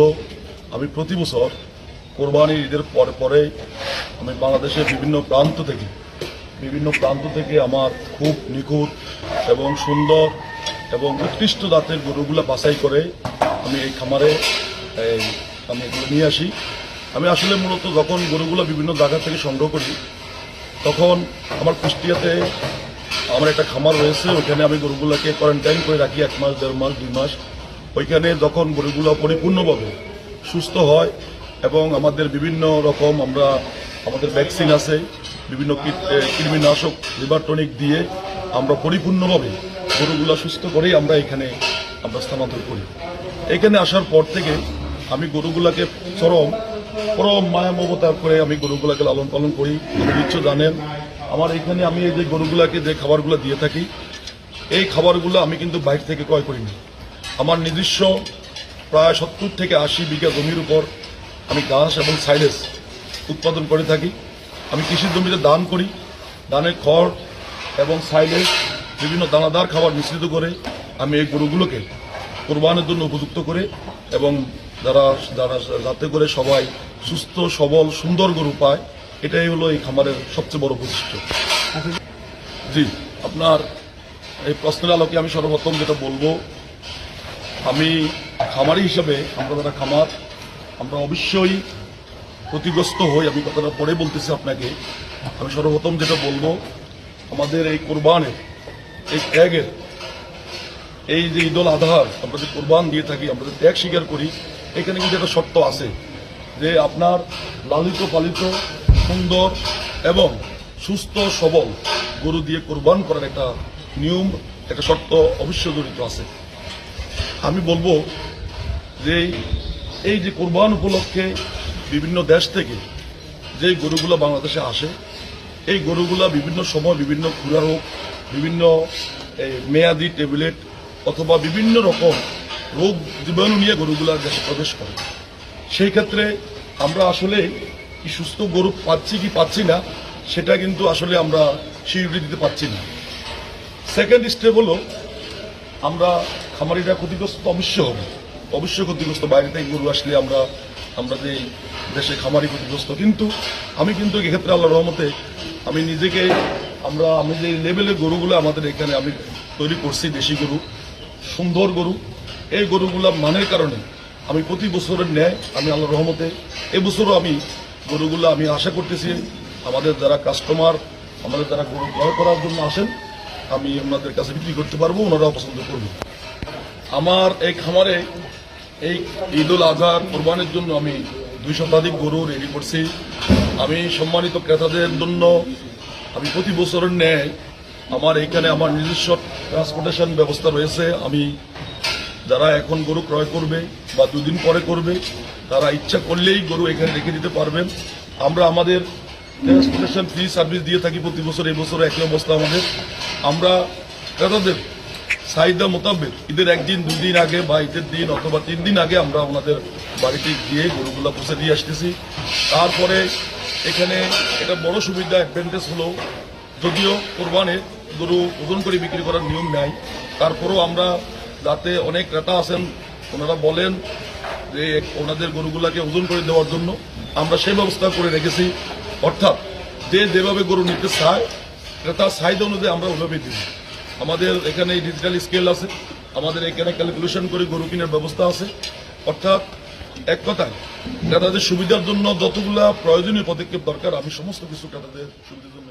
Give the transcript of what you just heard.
হলো, আমি প্রতি বছর কোরবানির ঈদের পরে পরে আমি বাংলাদেশের বিভিন্ন প্রান্ত থেকে, বিভিন্ন প্রান্ত থেকে আমার খুব নিখুঁত এবং সুন্দর এবং উৎকৃষ্ট জাতের গরুগুলো বাছাই করে আমি এই খামারে আমি এগুলো নিয়ে আসি। আমি আসলে মূলত যখন গরুগুলো বিভিন্ন জায়গা থেকে সংগ্রহ করি, তখন আমার কুষ্টিয়াতে আমার একটা খামার রয়েছে, ওইখানে আমি গরুগুলোকে কোয়ারেন্টাইন করে রাখি এক মাস, দেড় মাস, দুই মাস। ওইখানে যখন গরুগুলো পরিপূর্ণভাবে সুস্থ হয় এবং আমাদের বিভিন্ন রকম আমরা, আমাদের ভ্যাকসিন আছে, বিভিন্ন কৃমিনাশক, লিভারটনিক দিয়ে আমরা পরিপূর্ণভাবে গরুগুলো সুস্থ করেই আমরা এখানে আমরা স্থানান্তর করি। এখানে আসার পর থেকে আমি গরুগুলাকে চরম, পরম মায়া মমতা করে আমি গরুগুলাকে লালন পালন করি। নিশ্চয় জানেন, আমার এখানে আমি এই যে গরুগুলাকে যে খাবারগুলো দিয়ে থাকি, এই খাবারগুলো আমি কিন্তু বাইরে থেকে ক্রয় করিনি। আমার নিজস্ব প্রায় সত্তর থেকে আশি বিঘা জমির উপর আমি ঘাস এবং সাইলেস উৎপাদন করে থাকি। আমি কৃষি জমিতে দান করি। দানের খড় এবং সাইলেস বিভিন্ন দানাদার খাবার মিশ্রিত করে আমি এই গরুগুলোকে কোরবানের জন্য উপযুক্ত করে এবং যারা যারা যাতে করে সবাই সুস্থ সবল সুন্দর গরু পায় এটাই হলো এই খামারের সবচেয়ে বড় বৈশিষ্ট্য। জি আপনার এই প্রশ্নের আলোকে আমি সর্বপ্রথম যেটা বলব আমি খামারি হিসাবে, আমরা যারা খামার, আমরা অবশ্যই ক্ষতিগ্রস্ত হই। আমি কথাটা পরে বলতেছি আপনাকে। আমি সর্বপ্রথম যেটা বলব, আমাদের এই কোরবানের, এই ত্যাগের, এই যে ঈদল আধার, আমরা যে কোরবান দিয়ে থাকি, আমরা যে ত্যাগ স্বীকার করি, এখানে কিন্তু একটা শর্ত আছে যে আপনার লালিত, পালিত, সুন্দর এবং সুস্থ, সবল গরু দিয়ে কোরবান করার একটা নিয়ম, একটা শর্ত অবশ্যই জড়িত আছে। আমি বলব যে এই যে কোরবান উপলক্ষে বিভিন্ন দেশ থেকে যে গরুগুলো বাংলাদেশে আসে, এই গরুগুলা বিভিন্ন সময় বিভিন্ন খুরা রোগ বিভিন্ন মেয়াদি ট্যাবলেট অথবা বিভিন্ন রকম রোগ জীবাণু নিয়ে গরুগুলা দেশে প্রবেশ করে। সেই ক্ষেত্রে আমরা আসলে কি সুস্থ গরু পাচ্ছি কি পাচ্ছি না, সেটা কিন্তু আসলে আমরা স্বীকৃতি দিতে পারছি না। সেকেন্ড স্টেপ হলো আমরা খামারিরা ক্ষতিগ্রস্ত তো অবশ্যই হবে। অবশ্যই ক্ষতিগ্রস্ত। বাইরে থেকে গরু আসলে আমরা আমরা যে দেশে খামারি ক্ষতিগ্রস্ত। কিন্তু আমি কিন্তু এক্ষেত্রে আল্লাহ রহমতে আমি নিজেকে, আমরা, আমি যে লেভেলের গরুগুলো আমাদের এখানে আমি তৈরি করছি, দেশি গরু, সুন্দর গরু, এই গরুগুলা মানের কারণে আমি প্রতি বছরের ন্যায় আমি আল্লাহ রহমতে এবছরও আমি গরুগুলো আমি আশা করতেছি, আমাদের যারা কাস্টমার আমাদের যারা গরু ক্রয় করার জন্য আসেন আমি ওনাদের কাছে বিক্রি করতে পারব, ওনারাও পছন্দ করবেন আমার এই খামারে এই ঈদুল আজহার কোরবানির জন্য আমি দুই শতাধিক গরু রেডি করছি। আমি সম্মানিত ক্রেতাদের জন্য আমি প্রতি বছরের ন্যায় আমার এখানে আমার নিজস্ব ট্রান্সপোর্টেশন ব্যবস্থা রয়েছে। আমি যারা এখন গরু ক্রয় করবে বা দুদিন পরে করবে, তারা ইচ্ছা করলেই গরু এখানে রেখে দিতে পারবেন। আমরা আমাদের ট্রান্সপোর্টেশন ফ্রি সার্ভিস দিয়ে থাকি প্রতি বছর, এই বছর একই অবস্থা আমাদের। আমরা ক্রেতাদের চাহিদা মোতাবেক, ঈদের একদিন দুই দিন আগে বা ঈদের দিন অথবা তিন দিন আগে আমরা ওনাদের বাড়িতে গিয়ে গরুগুলা পৌঁছে দিয়ে আসতেছি। তারপরে এখানে একটা বড় সুবিধা অ্যাডভান্টেজ হলো, যদিও কোরবানে গরু ওজন করে বিক্রি করার নিয়ম নাই, তারপরেও আমরা যাতে অনেক ক্রেতা আছেন, ওনারা বলেন যে ওনাদের গরুগুলাকে ওজন করে দেওয়ার জন্য আমরা সেই ব্যবস্থা করে রেখেছি। অর্থাৎ যে যেভাবে গরু নিতে চায় ক্রেতার সাইজ অনুযায়ী আমরা ওভাবে দিই আমাদের এখানে ডিজিটাল স্কেল আছে, আমাদের এখানে ক্যালকুলেশন করে গরু কেনার ব্যবস্থা আছে। অর্থাৎ, এক কথায়, ক্রেতাদের সুবিধার জন্য যতগুলা প্রয়োজনীয় পদক্ষেপ দরকার, আমি সমস্ত কিছু ক্রেতাদের সুবিধার জন্য